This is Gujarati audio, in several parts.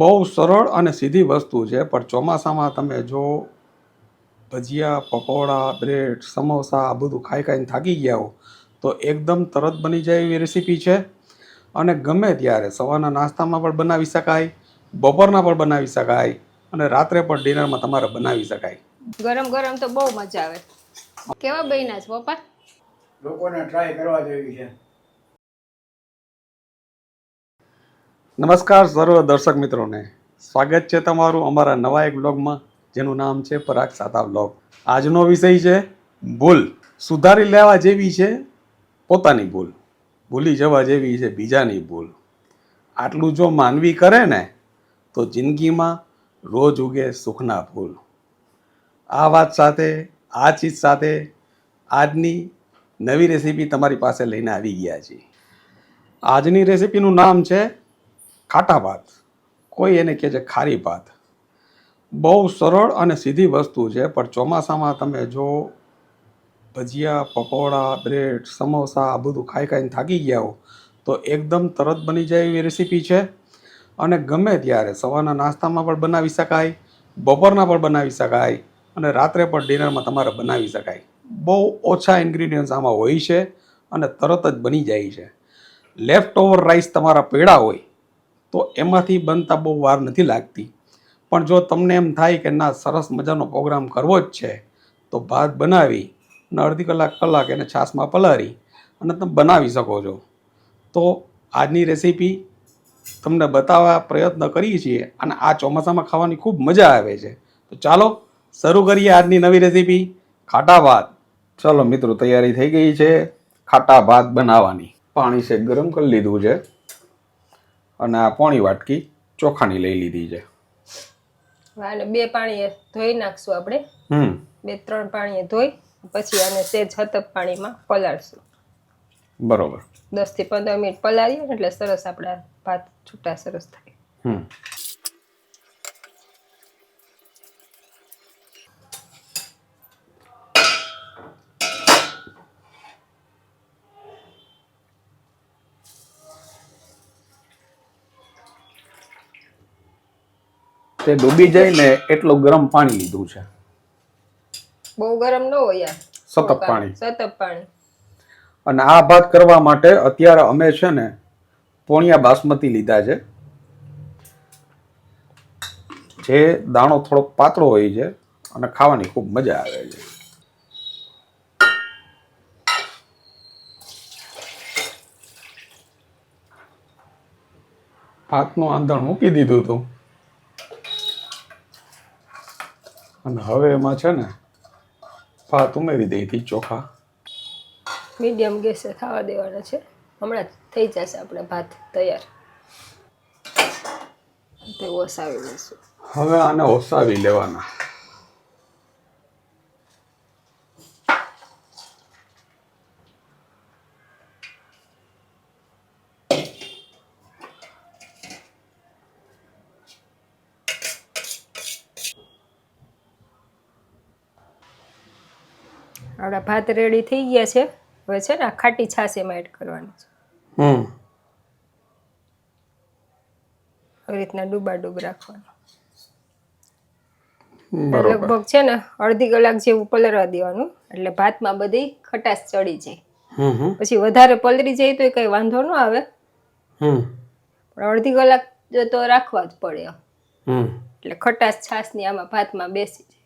બહુ સરળ અને સીધી વસ્તુ છે પણ ચોમાસામાં તમે જો ભજીયા પકોડા બ્રેડ સમોસા આ બધું ખાઈ ખાઈને થાકી ગયા હો તો એકદમ તરત બની જાય એવી રેસીપી છે. અને ગમે ત્યારે સવારના નાસ્તામાં પણ બનાવી શકાય બપોરના પણ બનાવી શકાય અને રાત્રે પણ ડિનરમાં તમારે બનાવી શકાય. ગરમ ગરમ તો બહુ મજા આવે. કેવા બન્યા છે પપ્પા? લોકોને ટ્રાય કરવા જેવી છે. નમસ્કાર સર્વ દર્શક મિત્રોને. સ્વાગત છે તમારું અમારા નવા એક બ્લોગમાં જેનું નામ છે પરાગ સાતા બ્લોગ આજનો વિષય છે, ભૂલ. સુધારી લેવા જેવી છે, પોતાની ભૂલ. ભૂલી જવા જેવી છે, બીજાની ભૂલ. આટલું જો માનવી કરે ને, તો જિંદગીમાં રોજ ઉગે સુખના ફૂલ આ વાત સાથે, આ ચીજ સાથે, આજની નવી રેસીપી તમારી પાસે લઈને આવી ગયા છીએ. આજની રેસીપીનું નામ છે ખાટા ભાત. કોઈ એને કહે છે ખારી ભાત. બહુ સરળ અને સીધી વસ્તુ છે, પણ ચોમાસામાં તમે જો ભજીયા, પકોડા, બ્રેડ, સમોસા આ બધું ખાઈ ખાઈને થાકી ગયા હો, તો એકદમ તરત બની જાય એવી રેસીપી છે. અને ગમે ત્યારે સવારના નાસ્તામાં પણ બનાવી શકાય, બપોરના પણ બનાવી શકાય, અને રાત્રે પણ ડિનરમાં તમારે બનાવી શકાય. બહુ ઓછા ઇન્ગ્રીડિયન્ટ્સ આમાં હોય છે અને તરત જ બની જાય છે. લેફ્ટ ઓવર રાઈસ તમારા પેડા હોય તો એમાંથી બનતા બહુ વાર નથી લાગતી. પણ જો તમને એમ થાય કે ના, સરસ મજાનો પ્રોગ્રામ કરવો જ છે, તો ભાત બનાવી અને અડધી કલાક કલાક એને છાશમાં પલાળી અને તમે બનાવી શકો છો. તો આજની રેસીપી તમને બતાવવા પ્રયત્ન કરીએ છીએ અને આ ચોમાસામાં ખાવાની ખૂબ મજા આવે છે. તો ચાલો, શરૂ કરીએ આજની નવી રેસીપી ખાટા ભાત. ચલો મિત્રો, તૈયારી થઈ ગઈ છે. ખાટા ભાત બનાવવાની. પાણી છે, ગરમ કરી લીધું છે. અને આ પોણી વાટકી ચોખાની લઈ લીધી છે. અને બે પાણીએ ધોઈ નાખશું આપણે. હમ. બે ત્રણ પાણીએ ધોઈ પછી આને સેજ હતપ પાણીમાં પલાળશું. બરોબર. દસથી પંદર મિનિટ પલાળીએ એટલે સરસ આપણા ભાત છૂટા સરસ થાય. હમ. તે ડૂબી જાય ને એટલું ગરમ પાણી લીધું છે. બહુ ગરમ ન હોય યાર સતત પાણી. સતત પાણી. અને આ ભાત કરવા માટે અત્યારે અમે છે ને પોણિયા બાસમતી લીધા છે. જે દાણો થોડોક પાતળો હોય છે અને ખાવાની ખૂબ મજા આવે છે. ભાતનું આંધણ મૂકી દીધું હતું. અને હવે એમાં છે ને ભાત ઉમેરી દઈ હતી ચોખા. મીડિયમ ગેસે થવા દેવાના છે. હમણાં થઈ જશે આપણે ભાત તૈયાર. તે ઓસાવી લઈશું. હવે આને ઓસાવી લેવાના. આપણા ભાત રેડી થઈ ગયા છે. હવે છે ને ખાટી છાશ એમાં એડ કરવાની છે. હમ. આવી રીતના ડૂબા ડૂબ રાખવાનું. લગભગ છે ને અડધી કલાક જેવું પલરવા દેવાનું. એટલે ભાતમાં બધી ખટાશ ચડી જાય. પછી વધારે પલરી જાય તો કઈ વાંધો ન આવે. હમ. પણ અડધી કલાક તો રાખવા જ પડે. એટલે ખટાશ છાશની આમાં ભાતમાં બેસી જાય.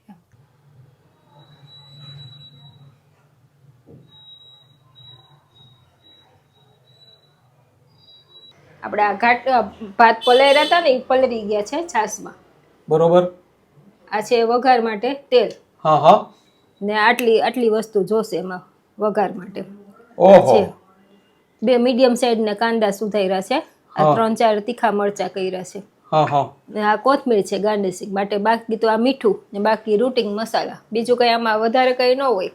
આપણે આ ઘાટ ભાત પલાળ્યા હતા ને એ પલળી ગયા છે છાશમાં. બરોબર. આ છે વઘાર માટે તેલ. હા હા. ને આટલી આટલી વસ્તુ જોશે એમાં વઘાર માટે. ઓહો. બે મીડિયમ સાઈઝના કાંદા સુધાર્યા છે. આ ત્રણ ચાર તીખા મરચા કર્યા છે. હા હા. ને આ કોથમીર છે ગાર્નિશિંગ માટે. બાકી તો આ મીઠું ને બાકી રૂટિંગ મસાલા. બીજું કઈ આમાં વધારે કઈ ન હોય.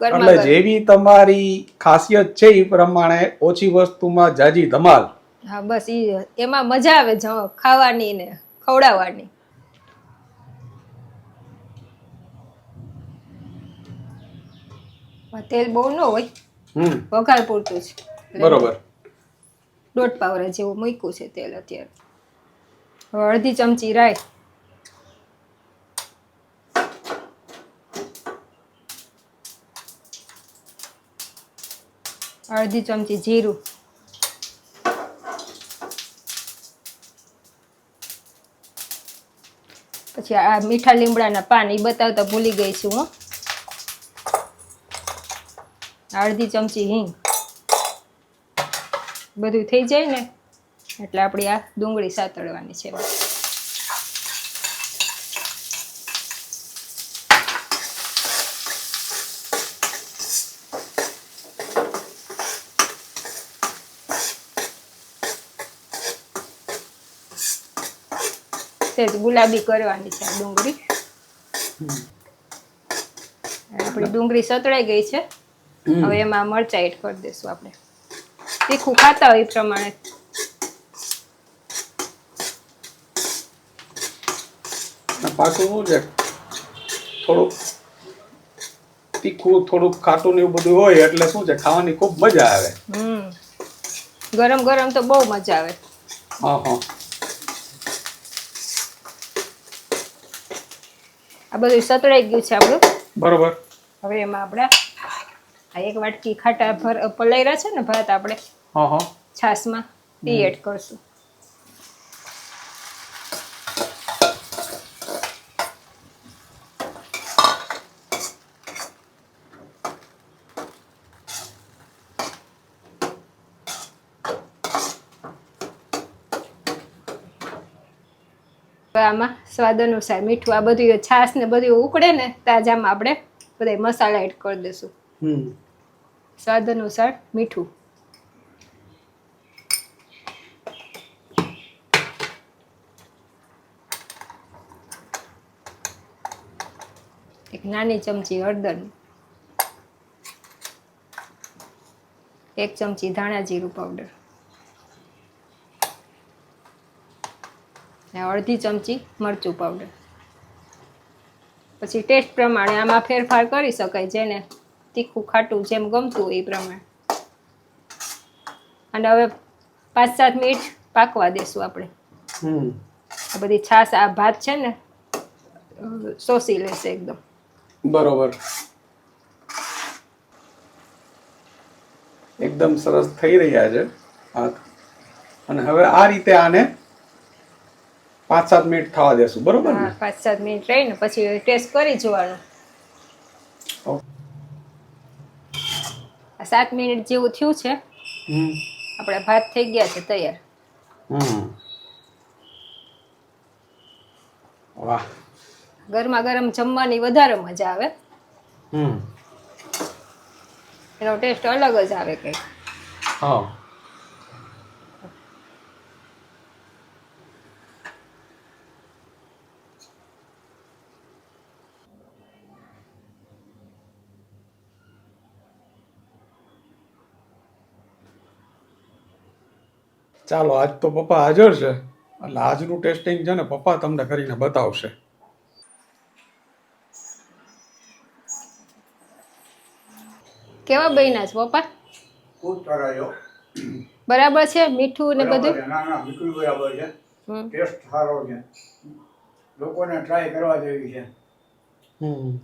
એટલે જેવી તમારી ખાસિયત છે એ પ્રમાણે ઓછી વસ્તુમાં જાજી ધમાલ. હા બસ ઈ એમાં મજા આવે જ ખાવાની ને ખવડાવવાની. તેલ બહુ ન હોય. વઘાર પૂરતું છે બરોબર. દોઢ પાવરા જેવું મૂક્યું છે તેલ અત્યારે. હવે અડધી ચમચી રાઈ. અડધી ચમચી જીરું. પછી આ મીઠા લીમડાના પાન એ બતાવતા ભૂલી ગઈ છું, હું. અડધી ચમચી હિંગ. બધું થઈ જાય ને? એટલે આપણી આ ડુંગળી સાતળવાની છે. સેજ ગુલાબી કરવાની છે આ ડુંગળી. આપણી ડુંગળી સતળાઈ ગઈ છે. હવે એમાં મરચાં એડ કરી દઈશું આપણે. તીખું ખાતા હોય એ પ્રમાણે. પાછું શું છે? થોડુંક તીખું થોડુંક ખાટું ને એવું બધું હોય એટલે શું છે? ખાવાની ખૂબ મજા આવે. હમ. ગરમ ગરમ તો બહુ મજા આવે. હા હા. આ બધું સતળાઈ ગયું છે આપણું. બરોબર. હવે એમાં આપણે આ એક વાટકી ખાટા ભર પલાયરા છે ને ભાત આપણે હા હા. છાશમાં એ એડ કરશું. આમાં સ્વાદ અનુસાર મીઠું આ બધું છાશ ને બધું ઉકળે ને તાજામાં આપણે બધા મસાલા એડ કરી દઈશું. હમ. સ્વાદ અનુસાર મીઠું. એક નાની ચમચી હળદર. એક ચમચી ધાણા જીરું પાવડર ને અડધી ચમચી મરચું પાવડર પછી ટેસ્ટ પ્રમાણે આમાં ફેરફાર કરી શકાય જેને તીખું ખાટું જેમ ગમતું હોય એ પ્રમાણે. અને હવે પાંચ સાત મિનિટ પાકવા દેશું આપણે. આ બધી છાશ આ ભાત છે ને શોષી લેશે એકદમ. બરોબર. એકદમ સરસ થઈ રહ્યા છે અને હવે આ રીતે આને પાંચ સાત મિનિટ થવા દેશું બરોબર ને? પાંચ સાત મિનિટ રહીને પછી ટેસ્ટ કરી જોવાનું. સાત મિનિટ જેવું થયું છે. આપણે ભાત થઈ ગયા છે તૈયાર. વાહ. ગરમા ગરમ જમવાની વધારે મજા આવે. હમ. એનો ટેસ્ટ અલગ જ આવે કંઈક. હા. ચાલો આજ તો પપ્પા હાજર છે. એટલે આજનું ટેસ્ટિંગ છે ને પપ્પા તમને કરીને બતાવશે. કેવા બન્યા છે પપ્પા? ખૂબ બરાબર છે મીઠું ને બધું? ના ના બિલકુલ બરાબર છે. ટેસ્ટ સારો છે. લોકોને ટ્રાય કરવા જેવી છે. હમ.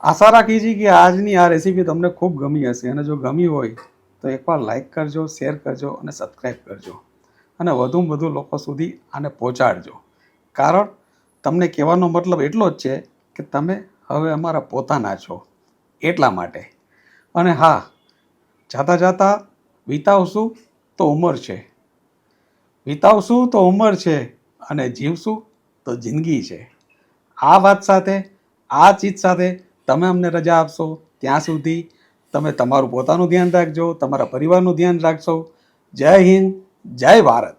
આશા રાખી છીએ કે આજની આ રેસીપી તમને ખૂબ ગમી હશે. અને જો ગમી હોય, તો એકવાર લાઈક કરજો શેર કરજો અને સબસ્ક્રાઈબ કરજો. અને વધુમાં વધુ લોકો સુધી આને પહોંચાડજો. કારણ, તમને કહેવાનો મતલબ એટલો જ છે કે તમે હવે અમારા પોતાના છો. એટલા માટે. અને હા, જાતા જાતા વિતાવશું તો ઉંમર છે. વિતાવશું તો ઉંમર છે અને જીવશું તો જિંદગી છે. આ વાત સાથે, આ ચીજ સાથે તમે અમને રજા આપશો ત્યાં સુધી તમે તમારું પોતાનું ધ્યાન રાખજો, તમારા પરિવારનું ધ્યાન રાખશો. જય હિન્દ, જય ભારત.